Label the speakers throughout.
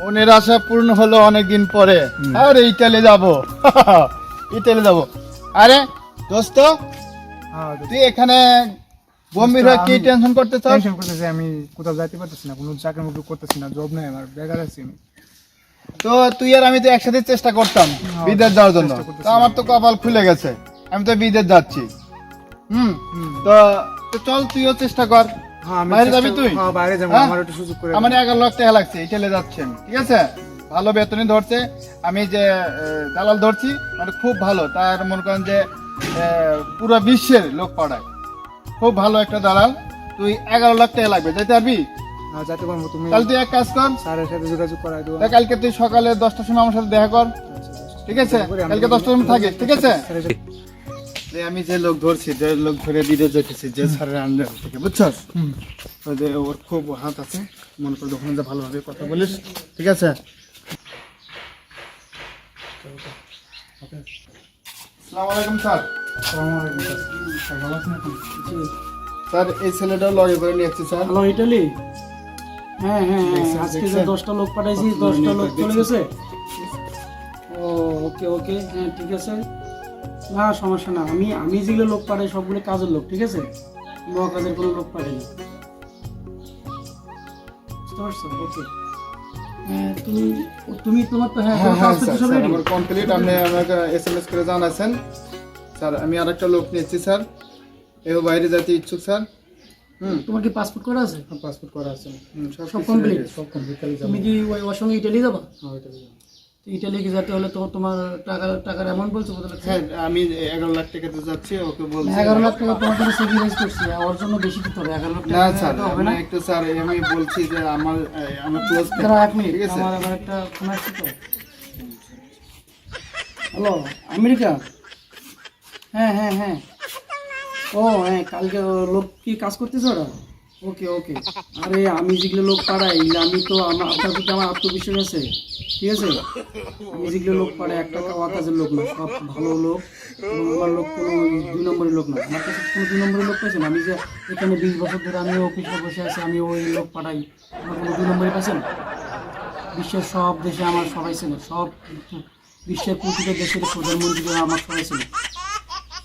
Speaker 1: মনের আশা পূর্ণ হলো অনেকদিন পরে। আর ইটালি যাব। ইটালি যাব। আরে দোস্ত
Speaker 2: হ্যাঁ
Speaker 1: তুই এখানে গম্ভীর হয়ে কি টেনশন করতে চাস
Speaker 2: টেনশন করতেছি আমি কোথাও যাইতে পারতেছি না কোনো চাকরি মুকরি করতেছি না জব নাই আমার বেকার আছি আমি।
Speaker 1: তো তুই আর আমি তো একসাথে চেষ্টা করতাম বিদেশ যাওয়ার জন্য। তো আমার তো কপাল খুলে গেছে। আমি তো বিদেশ যাচ্ছি। হুম?
Speaker 2: হুম।
Speaker 1: তো তো চল তুইও চেষ্টা কর।
Speaker 2: হ্যাঁ
Speaker 1: বাইরে যাবি তুই?
Speaker 2: হ্যাঁ বাইরে যাব
Speaker 1: হ্যাঁ?
Speaker 2: আমার একটু সুযোগ করে
Speaker 1: আমার এগারো লাখ টাকা লাগছে যাচ্ছেন ঠিক আছে? ভালো বেতনই ধরছে। আমি যে দালাল ধরছি মানে খুব ভালো। তার মনে করেন যে পুরো বিশ্বের লোক পাড়ায় খুব ভালো একটা দালাল। তুই এগারো লাখ টাকা লাগবে যাইতে পারবি?
Speaker 2: হ্যাঁ পারব তুমি
Speaker 1: তাহলে তুই এক কাজ কর।
Speaker 2: স্যারের সাথে যোগাযোগ করাই দেবো।
Speaker 1: কালকে তুই সকালে দশটার সময় আমার সাথে দেখা কর। ঠিক আছে? কালকে দশটার সময় থাকিস ঠিক আছে? আমি যে লোক ধরছি যে লোক ধরে দিতে যেতেছি যে স্যারের আন্ডার থেকে বুঝছস। যে ওর খুব হাত আছে মনে করে যখন যে ভালোভাবে কথা বলিস ঠিক আছে? আসসালামু আলাইকুম স্যার।
Speaker 2: আসসালামু আলাইকুম স্যার। স্যার, ভালো আছেন
Speaker 1: স্যার এই ছেলেটা লগে করে নিয়ে স্যার।
Speaker 3: Hello Italy? হ্যাঁ হ্যাঁ হ্যাঁ। আজকে যে দশটা লোক পাঠাইছি দশটা লোক
Speaker 1: দেখছেন?
Speaker 3: চলে গেছে। ও ওকে ওকে। হ্যাঁ ঠিক আছে। না সমস্যা না। আমি আমি যেগুলো লোক পাঠাই সবগুলো কাজের লোক ঠিক আছে? বড় কাজের কোনো লোক বুঝতে পারছ? ওকে হ্যাঁ তুমি তুমি তোমার তো হ্যাঁ
Speaker 1: হ্যাঁ? আমার কমপ্লিট আপনি আমাকে করে স্যার আমি লোক নিয়েছি স্যার। এও বাইরে যেতে ইচ্ছুক স্যার। হুম।
Speaker 3: তোমার কি পাসপোর্ট করা আছে?
Speaker 2: পাসপোর্ট করা আছে।
Speaker 1: সব।
Speaker 3: সব
Speaker 2: কমপ্লিট
Speaker 3: তুমি কি ওই ওর সঙ্গে ইটালি যাবা?
Speaker 2: হ্যাঁ যাব।
Speaker 3: তো যেতে হলে তো তোমার টাকা টাকার অ্যামাউন্ট বলছো কত
Speaker 1: হ্যাঁ আমি এগারো লাখ টাকাতে যাচ্ছি ওকে বলছি।
Speaker 3: এগারো লাখ টাকা তোমার জন্য সেভিংস করছি ওর জন্য বেশি দিতে হবে এগারো লাখ
Speaker 1: না স্যার
Speaker 3: হবে না।
Speaker 1: একটু স্যার আমি বলছি যে আমার আমার ক্লোজ
Speaker 3: এক মিনিট
Speaker 1: ঠিক আছে?
Speaker 3: আমার একটা ফোন আসছে তো। Hello America? হ্যাঁ হ্যাঁ হ্যাঁ। ও হ্যাঁ কালকে লোক কি কাজ করতেছে ওরা? ওকে ওকে আরে আমি যেগুলো লোক পাড়াই আমি তো আমার আপনার প্রতি আমার আত্মবিশ্বাস আছে ঠিক আছে? আমি যেগুলো লোক পাড়াই একটা কাজের লোক না সব ভালো লোক আমার লোক কোনো দুই নম্বরের লোক না। আমার কাছে কোনো দুই নম্বরের লোক পাইছেন? আমি যে এখানে বিশ বছর ধরে আমি অফিসে বসে আছি আমি ওই লোক পাঠাই আমার কোনো দুই নম্বরে পাইছেন? বিশ্বের সব দেশে আমার সবাই ছিল সব বিশ্বের প্রতিটা দেশের প্রধানমন্ত্রী আমার সবাই ছিল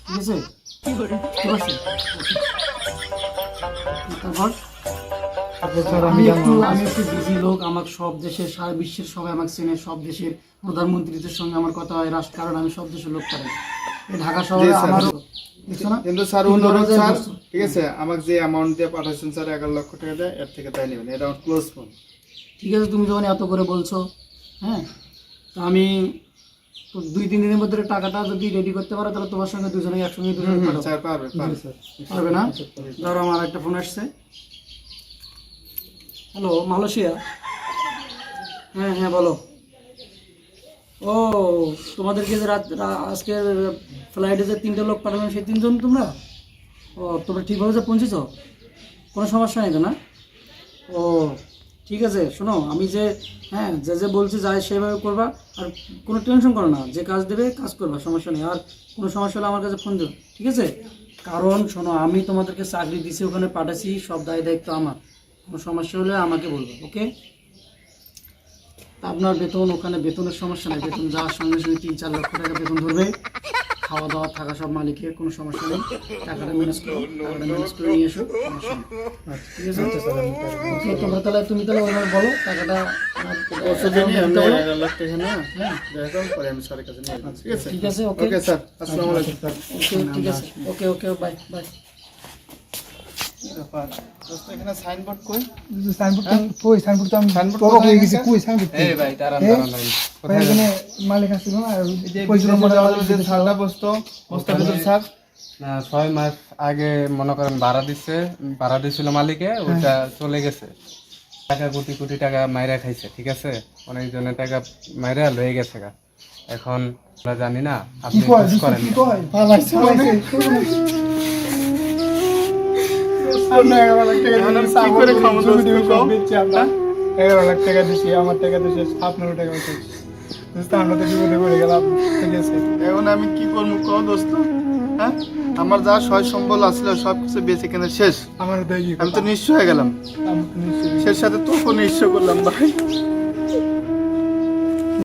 Speaker 3: ঠিক আছে? ঠিক আছে তারপর?
Speaker 2: তারপর আমি
Speaker 3: আমি একটু আমি একটু বিজি লোক আমার সব দেশের সারা বিশ্বের সবাই আমাকে চেনে সব দেশের প্রধানমন্ত্রীদের সঙ্গে আমার কথা হয় রাষ্ট্র কারণ আমি সব দেশের লোক এই ঢাকা শহরে। আমারও না?
Speaker 1: কিন্তু স্যার
Speaker 3: তিন
Speaker 1: অনুরোধ স্যার ঠিক আছে আমাকে যে অ্যামাউন্ট দিয়ে পাঠাচ্ছেন স্যার এগারো লক্ষ টাকা দেয় এর থেকে তাই নেবেন। এটা আমার ক্লোজ ফোন
Speaker 3: ঠিক আছে তুমি যখন এত করে বলছো হ্যাঁ তো আমি তো দুই তিন দিনের মধ্যে টাকাটা যদি রেডি করতে পারো তাহলে তোমার সঙ্গে দুজনে একসঙ্গে দুজনে
Speaker 1: পারবে
Speaker 3: না? ধরো আমার একটা ফোন আসছে। Hello Malaysia? হ্যাঁ হ্যাঁ বলো। ও তোমাদেরকে যে রাত আজকের ফ্লাইটে যে তিনটে লোক পাঠাবেন সেই তিনজন তোমরা? ও তোমরা ঠিকভাবে যে পৌঁছেছ? কোনো সমস্যা নেই তো না? ও ঠিক আছে, শোনো, আমি যে হ্যাঁ যে যে বলছি যাই সেভাবে করবা, আর কোনো টেনশন করো না, যে কাজ দেবে কাজ করবা, সমস্যা নেই, আর কোনো সমস্যা হলে আমার কাছে ফোন দিও, ঠিক আছে? কারণ, শোনো, আমি তোমাদেরকে চাকরি দিছি, ওখানে পাঠাচ্ছি সব দায় দায়িত্ব আমার, কোনো সমস্যা হলে আমাকে বলবে, ওকে? আপনার বেতন, ওখানে বেতনের সমস্যা নেই, বেতন যাওয়ার সঙ্গে সঙ্গে তিন চার লক্ষ টাকা বেতন ধরবে। খাওয়া দাওয়া থাকা সব মালিকের কোনো সমস্যা নেই। টাকাটা ম্যানেজ করো টাকাটা ম্যানেজ করে নিয়ে এসো সমস্যা নেই। ঠিক আছে? তোমরা তাহলে তুমি তাহলে ওনার বলো টাকাটা হ্যাঁ?
Speaker 1: কাছে ঠিক আছে?
Speaker 3: ওকে?
Speaker 1: ওকে স্যার
Speaker 3: ওকে ঠিক আছে। Okay okay bye bye.
Speaker 1: ব্যাপার? দোস্ত এখানে সাইনবোর্ড কই?
Speaker 2: সাইনবোর্ড কই? সাইনবোর্ড তো আমি
Speaker 1: সাইনবোর্ড
Speaker 2: বড় হয়ে গেছি কই সাইনবোর্ড
Speaker 4: এই ভাই দাঁড়ান দাঁড়ান দাঁড়ান।
Speaker 2: এখানে মালিক আসছিল না আর
Speaker 1: এই যে
Speaker 2: পঁচিশ নম্বর
Speaker 1: বিদেশে
Speaker 2: আমাদের
Speaker 1: যাওয়ার যে স্যারটা বসতো মোস্তাফিজুর স্যার
Speaker 4: না ছয় মাস আগে মনে করেন ভাড়া দিচ্ছে ভাড়া দিছিল মালিকে ওটা চলে গেছে। টাকা কোটি কোটি টাকা মাইরা খাইছে ঠিক আছে? অনেকজনের টাকা মাইরা লয়ে গেছে গা। এখন আমরা জানি না আপনি
Speaker 2: কি কয়?
Speaker 4: খোঁজ করেন
Speaker 1: এগারো লাখ টাকা করে খাব
Speaker 2: দিচ্ছি আমরা। এগারো লাখ টাকা দিচ্ছি আমার টাকা আপনারও আমরা তো বিপদে পড়ে গেলাম ঠিক আছে।
Speaker 1: এখন আমি কি করব দোস্ত? হ্যাঁ? আমার যা সয় সম্বল আসলে সব কিছু বেঁচে কেনা শেষ।
Speaker 2: আমার
Speaker 1: আমি তো নিঃস্ব হয়ে গেলাম। সে সাথে তোকে নিঃস্ব করলাম ভাই।